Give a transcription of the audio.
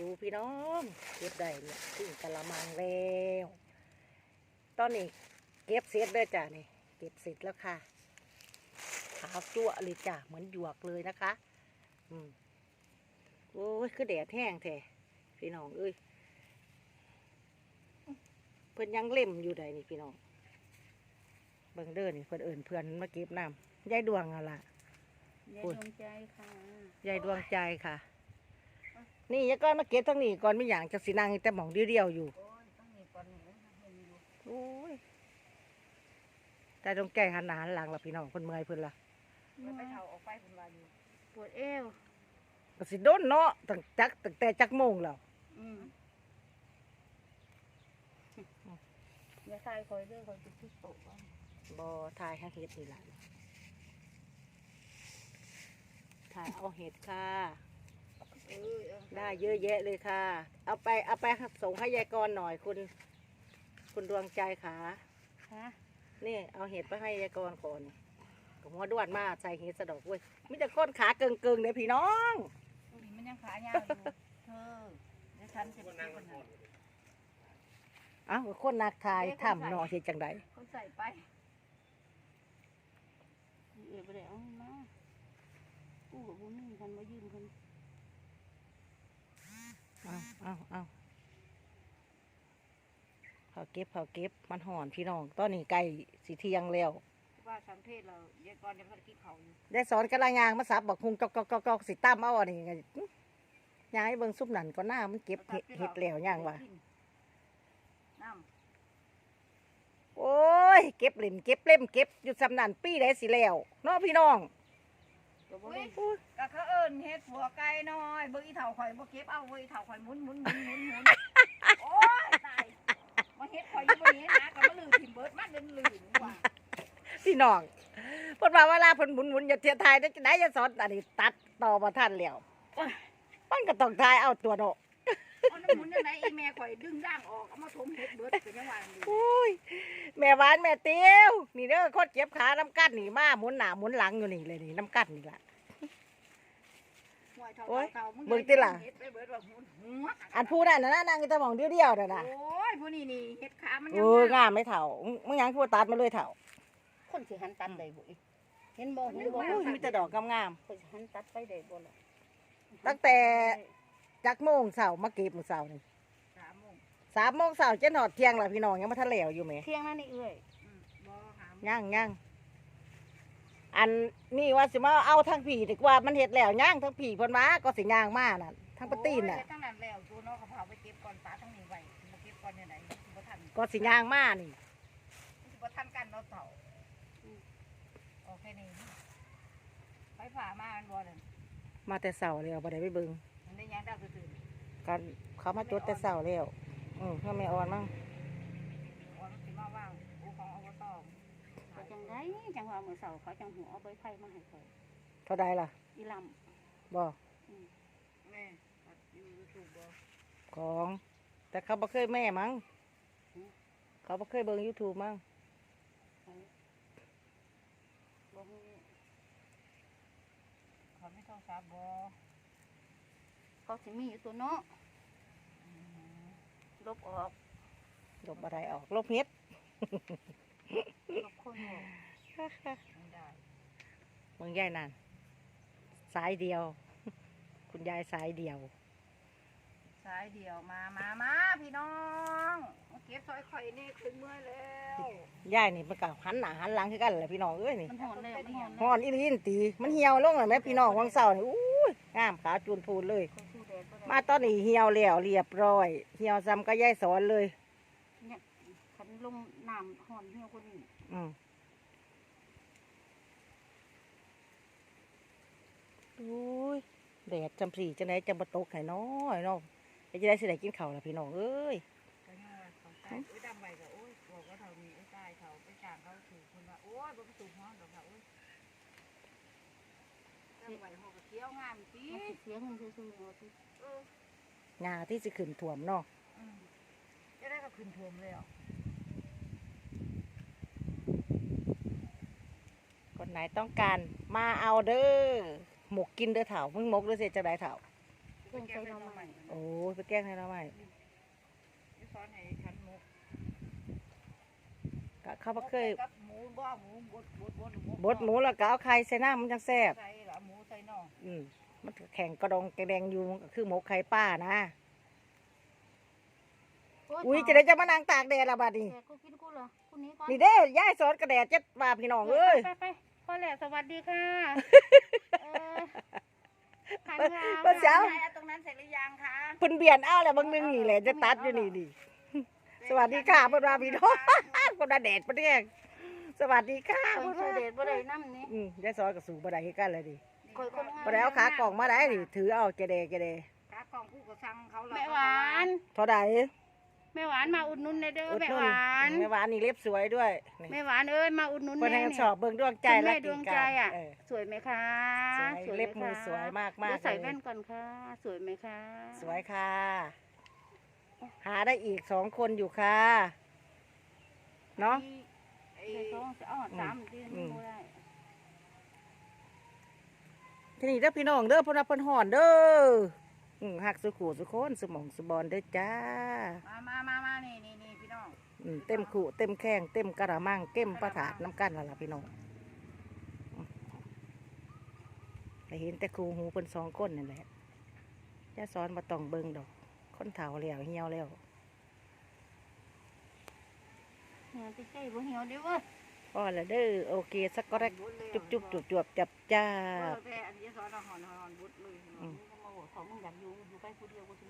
ดูพี่น้องเก็บได้เนี่ยถึงกะละมังแล้วตอนนี้เก็บเสร็จเลยจ้ะนี่เก็บเสร็จแล้วค่ะขาวจั่วเลยจ้ะเหมือนหยวกเลยนะคะ อืมโอ้ยคือแดดแห้งแท้พี่น้องเอ้ยเพิ่นยังเล่มอยู่ใดนี่พี่น้องเบิ่งเด้อนี่เพิ่นเอิ่นเพื่อนมาเก็บน้ำยายดวงเอาล่ะยายโอ้ยดวงใจค่ะยายดวงใจค่ะ นี่ยายก้อนมาเก็บทั้งนี้ก่อนไม่อย่างจะสินางแต่หมองเดียวๆอยู่โอ้ยต้องมีก่อนหนูเห็นอยู่โอ้ยแต่ตรงแก่หันหน้าหันหลังละพี่น้องคนเมื่อยเพิ่นละมันไปเท่าออกไปคุณวาอยู่ปวดเอวก็สิโดนเนาะตั้งจักตั้งแต่จักโมงแล้วอืมอย่าทายคอยเด้อคอยจะทุกโต๊ะก่อนบอถ่ายให้เห็ดนี่ละถ่ายเอาเห็ดค่ะเออเออ ได้เยอะแยะเลยค่ะ เอาไปเอาไปส่งให้ยายกรหน่อยคุณ คุณดวงใจค่ะฮะนี่เอาเห็ดไปให้ยายกรก่อนกับหัวด้วนมาใส่เห็ดสะดอกเว้ยมิจะก้นขาเกิงเกิงๆเลยพี่น้องนี่มันยังขายาวอยู่เธอเดี๋ยวฉันจะไปคนไหนเอ้าคนนักทายถ้ำหนอเห็ดจังไดคนใส่ไปเอ๋ไปแล้วมากู้กับบุญนี่คันมายืมคัน เอาเอาเอา เขาเก็บเขาเก็บมันห่อนพี่น้อง ตอนนี้ไก่สีเทียงแล้วว่าสังเทศเราเยายก่อนยังไม่ได้กินเขาอยู่ได้สอนกระลายางมาสับบักคุงจอกจอกจอกจอกสิตั้มเอาอันนี้ไงยางให้เบิ่งซุปนั่นก็หน้ามันเก็บเห็ดเห็ดแล้วย่างว่ะน้โอ้ยเก็บเล่มเก็บเล่มเก็บอยู่สำนันปีได้สิแล้วเนาะพี่น้องำโอ้ยก็เขาเอิญเฮ็ดหัวไก่น้อยเบิ่งอีเถาข่อยบ่เก็บเอาเว้ยอีเถาข่อยหมุนหมุนหมุนหมุนหมุนโอ้ยตาย มาเฮ็ดข่อยอยู่บ่นี้นะก็มาลือทิ่มเบิดมาเดินลือนี่ว่าพี่น้องเพิ่นว่าเวลาเพิ่นหมุนหมุนอย่าเทียทายได้ได้จะสอนอันนี้ตัดต่อบ่ทันแล้วมันก็ต้องทายเอาตัวเนาะเอาน้ำหมุนจังไดอีแม่ข่อยดึงร่างออกเอามาถมเฮ็ดเบิดเป็นจังหวะนี้โอ้ยแม่หวานแม่เตี้ยวนี่เด้อคนเก็บขาน้ำกัดนี่มาหมุนหน้าหมุนหลังอยู่นี่เลยนี่น้ำกัดนี่ล่ะห่วยเถาโอ้ยเถามึเบิ่งติล่ะเฮ็ดไปเบิดว่าหมุนหัวอันผู้นั่นน่ะนะนางอยู่แตะหมองเดียวๆน่ะนะโอ้ ยผู้นี้นี่เฮ็ดขามันเอองามไม่เถ่ามึงยังพูดตัดมาเลยเถ่าคนสิหันตัดได้บ่อีเห็นบ่เห็นบ่โอ้ยมีแต่ดอกงามคนสิหันตัดไปได้บ่ล่ะตั้งแต่ๆจักโมงเสาร์มาเก็บมื้อเสาร์นี่สามโมงสามโมงเสาร์จะหนอดเที่ยงล่ะพี่น้องยังมาทะเลวอยู่ไหม เที่ยงนั่นนี่เอ้ยบ่หามย่างย่างอันนี่ว่าสิมาเอาทั้งผีดีกว่ามันเห็ดแล้วย่างทั้งผีเพิ่นมาก็สิย่างมานั่นทั้งปะตีนน่ะโอ้ยทั้งนั้นแล้วตัวน้องเขาพาไปเก็บก่อนป้าทั้งนี้ไว้บ่เก็บก่อนเนี่ยไหนสิบ่ทันก็สิย่างมานี่ สิบ่ทันกันเนาะเต่าโอเคนี่ไปผ่ามาอันบ่นั่นมาแต่เสาร์แล้วบ่ได้ไปเบิ่งมันได้ยังดาวตื่นกันเขามาจดแต่เสาร์แล้วอืมเพื่อแม่อ่อนมั่งๆว่ามันสิมาว่างโอ้ของอบตก็จังไดจังว่ามื้อเช้าเขาจังหัวเอาใบไผ่มาให้ข่อยเท่าใดล่ะอีลบ่แม่ตัดอยู่ถูกบ่ของ แต่เขาบ่เคยแม่มั้งเขาบ่เคยเบิ่ง YouTube มั้งำบ่มีเขาไม่โทรศัพท์บ่เขาสิมีอยู่ตัวเนาะลบออกลบอะไรออกลบเฮ็ดลบคนออกไม่ได้เมืองยายนั่นสายเดียว คุณยายสายเดียว สายเดียวมามามาพี่น้องมาเก็บซอยข่อยนี่ถึงเมื่อยแล้วยายนี่มันก็หันหน้าหันหลังคือกันแหละพี่น้องเอ้ยนี่มันหอนแล้วมันหอนฮอนอีหลีนตี มันเหี่ยวลงแล้วแม่พี่น้องวังเสาร์นี่อู้ยงามขาวจูนพูนเลยเขาสู้แดดบ่ได้มาตอนนี้เหี่ยวแล้วเรียบร้อย เหี่ยวซ้ำก็ยายสอนเลยเนี่ยคันลงน้ำหอนเหี่ยวคนนี้อืมโอ้ยแดดจำสีจังไหนจำบตกไห้น้อยเนาะ จะได้สิได้กินข้าวล่ะพี่น้องเอ้ยก็ยังว่าเขาตายโอ้ยดำไปก็โอ้ยบอกว่าเขามีไอ้ตายเขาไปจ้างเขาถูกคนว่าโอ้ยบ่ไปถูกห้องดอกค่ะโอ้ยดำไปหอกเที่ยวงามจีมันสิเสียเงินซื่อๆเอาสิเออหญ้าที่สิขึ้นถ่วมเนาะอืมจะได้ก็ขึ้นท่วมเลยอะคนไหนต้องการมาเอาเด้อหมกกินเด้อเถามึงหมกเด้อเสียจะได้เถา มเพิ่งใส่หน่อไม้โอ้ยไปแกงให้เราไหมจะสอนให้ฉันหมูก็เขาบ่เคยกับหมูบ่หมูบดบดบดหมูบดหมูแล้วก็เอาไข่ใส่น้ำมันจังแซ่บใส่ละหมูใส่น่องอืมมันก็แข็งกระดองกระแดงอยู่มันก็คือหมกไข่ป้านะ อุ้ยจะได้จะมานั่งตากแดดละบัดนี้แต่กูกินกูเหรอกูหนี้ก่อนนี่เด้ย่ายสอนกระแดดเจ็ดบาพี่น้องเอ้ยไปไปพ่อแหละสวัสดีค่ะเออ ทานข้าวเพิ่นเช้าใส่ตรงนั้นเสร็จหรือยังคะเพิ่นเบียนเอาแล้วบางนึงนี่แหละจะตัดอยู่นี่ดิสวัสดีค่ะเพิ่นว่าพี่น้องเพิ่นว่าแดดประเดี๋ยสวัสดีค่ะเพิ่เพิ่นนใส่ว่าเด็ดบ่ได้น้ำนี่อืมยายสอนกับสู่บ่ได้คือกันเลยดิคอยคนงามบ่ได้เอาขากล่องมาได้ดิถือเอาเจเดเจเดขากล่องผู้ก็สั่งเขาละแม่หวานเท่าใด แม่หวานมาอุดหนุนหน่อยเด้ออุดแม่หนุหวานแม่หวานนี่เล็บสวยด้วยนี่แม่หวานเอ้ยมาอุดหนุนเพิ่นให้แม่ชอบเบิ่งดวงใจคุณและแม่ดตีวงกัใจนอะเออสวยไหมคะสวยไหเล็บมือสวยมากๆเดี๋ยวใส่เลยแว่นก่อนค่ะ สวยไหมคะสวยค่ะ หาได้อีกสองคนอยู่ค่ะเนาะไอ้ใส่ท้องจะเอาสามที่อืมบ่ได้ทีนี้เด้อพี่น้องเด้อเพนว่าเพิ่นห่อนเด้อ อืมหักสุขูสุคนสมองสุบอลเด้อจ้า มามามามานี่นี่นี่พี่น้องอืมเต็มขู่เต็มแข้งเต็มกระมังเต็มประถาดน้ำกันและล่ะพี่น้องอืมแต่เห็นแต่ครูหูเพิ่นสองคนนั่นแหละจะสอนมาต้องเบิ่งดอกคนเฒ่าแล้วเหี่ยวแล้วเหี่ยวติดใจบ่เหี่ยวเด้อเว้ยพ่อละเด้อโอเคสักก็แรกจุบจุบจุบจวบจับจ้า เออแต่อันนี้สอนเอาหอนหอนบุดเลยอืมมึง ก็มาบอกเขามึงอยากอยู่อยู่ใกล้ผู้เดียวกูสิ